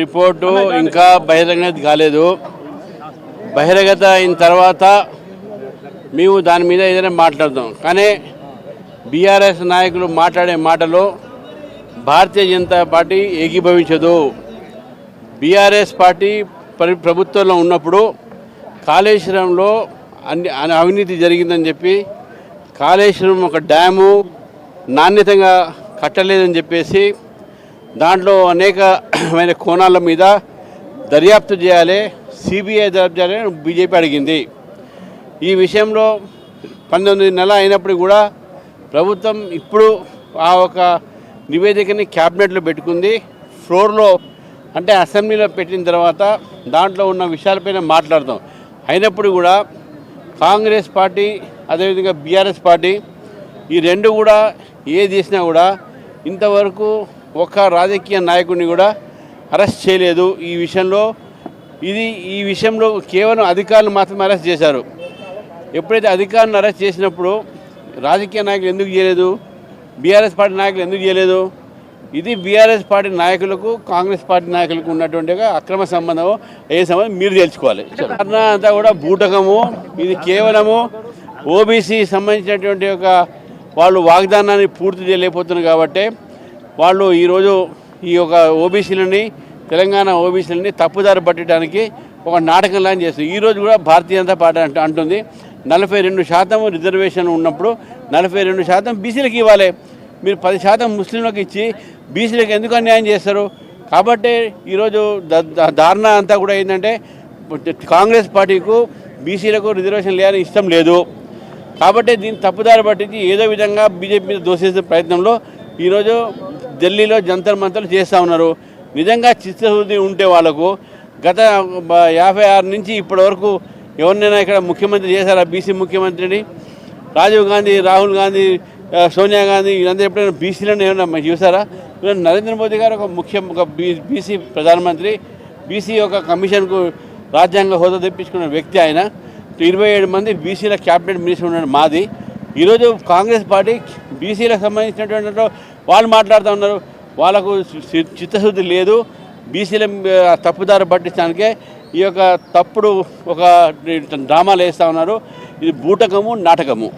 Report ఇంకా బహిరంగత కాలేదు. బహిరంగత అయిన తర్వాత మేము దాని మీద ఏదైనా మాట్లాడదాం. కానీ బీఆర్ఎస్ నాయకులు మాట్లాడే మాటలో భారతీయ జనతా పార్టీ ఏకీభవించదు. బీఆర్ఎస్ పార్టీ ప్రభుత్వంలో ఉన్నప్పుడు కాళేశ్వరంలో అన్ని అన్ని అవినీతి జరిగిందని చెప్పి కాళేశ్వరం ఒక డ్యాము నాణ్యతంగా కట్టలేదని చెప్పేసి దాంట్లో అనేకమైన కోణాల మీద దర్యాప్తు చేయాలి సిబిఐ దర్యాప్తు చేయాలని బీజేపీ అడిగింది. ఈ విషయంలో పంతొమ్మిది నెల అయినప్పుడు కూడా ప్రభుత్వం ఇప్పుడు ఆ ఒక నివేదికని క్యాబినెట్లో పెట్టుకుంది. ఫ్లోర్లో అంటే అసెంబ్లీలో పెట్టిన తర్వాత దాంట్లో ఉన్న విషయాలపైన మాట్లాడతాం అయినప్పుడు కూడా కాంగ్రెస్ పార్టీ అదేవిధంగా బీఆర్ఎస్ పార్టీ ఈ రెండు కూడా ఏ చేసినా కూడా ఇంతవరకు ఒక్క రాజకీయ నాయకుడిని కూడా అరెస్ట్ చేయలేదు. ఈ విషయంలో ఇది ఈ విషయంలో కేవలం అధికారులు మాత్రమే అరెస్ట్ చేశారు. ఎప్పుడైతే అధికారులను అరెస్ట్ చేసినప్పుడు రాజకీయ నాయకులు ఎందుకు చేయలేదు? బీఆర్ఎస్ పార్టీ నాయకులు ఎందుకు చేయలేదు? ఇది బీఆర్ఎస్ పార్టీ నాయకులకు కాంగ్రెస్ పార్టీ నాయకులకు ఉన్నటువంటి ఒక అక్రమ సంబంధం ఏ సంబంధం మీరు తెలుసుకోవాలి. ధర్నా అంతా కూడా బూటకము. ఇది కేవలము ఓబీసీ సంబంధించినటువంటి ఒక వాళ్ళు వాగ్దానాన్ని పూర్తి చేయలేకపోతున్నారు కాబట్టి వాళ్ళు ఈరోజు ఈ యొక్క ఓబీసీలని తెలంగాణ ఓబీసీలని తప్పుదారి పట్టడానికి ఒక నాటకం లాగా చేస్తుంది ఈరోజు కూడా భారతీయ జనతా పార్టీ అంట అంటుంది నలభై రెండు శాతం రిజర్వేషన్ ఉన్నప్పుడు నలభై రెండు శాతం బీసీలకు ఇవ్వాలి. మీరు పది శాతం ముస్లింలకు ఇచ్చి బీసీలకు ఎందుకు అన్యాయం చేస్తారు? కాబట్టి ఈరోజు ద- ధారణ అంతా కూడా ఏంటంటే కాంగ్రెస్ పార్టీకు బీసీలకు రిజర్వేషన్ లేని ఇష్టం లేదు. కాబట్టి దీన్ని తప్పుదారి పట్టించి ఏదో విధంగా బీజేపీ మీద దోసేసే ప్రయత్నంలో ఈరోజు ఢిల్లీలో జంతర్ మంతర్లు చేస్తూ ఉన్నారు. నిజంగా చిత్తశుద్ధి ఉంటే వాళ్ళకు గత యాభై ఆరు నుంచి ఇప్పటి వరకు ఎవరినైనా ఇక్కడ ముఖ్యమంత్రి చేశారా? బీసీ ముఖ్యమంత్రిని? రాజీవ్ గాంధీ రాహుల్ గాంధీ సోనియా గాంధీ వీళ్ళందరూ ఎప్పుడైనా బీసీలను ఏమైనా చూసారా? నరేంద్ర మోదీ గారు ఒక ముఖ్య ఒక బీ బీసీ ప్రధానమంత్రి బీసీ ఒక కమిషన్కు రాజ్యాంగ హోదా తెప్పించుకున్న వ్యక్తి ఆయన. ఇరవై ఏడు మంది బీసీల క్యాబినెట్ మినిస్టర్ ఉన్నాడు మాది. ఈరోజు కాంగ్రెస్ పార్టీ బీసీలకు సంబంధించినటువంటి వాళ్ళు మాట్లాడుతూ ఉన్నారు. వాళ్ళకు చిత్తశుద్ధి లేదు. బీసీల తప్పుదారి పట్టించడానికే ఈ యొక్క తప్పుడు ఒక డ్రామాలు వేస్తూ ఉన్నారు. ఇది బూటకము నాటకము.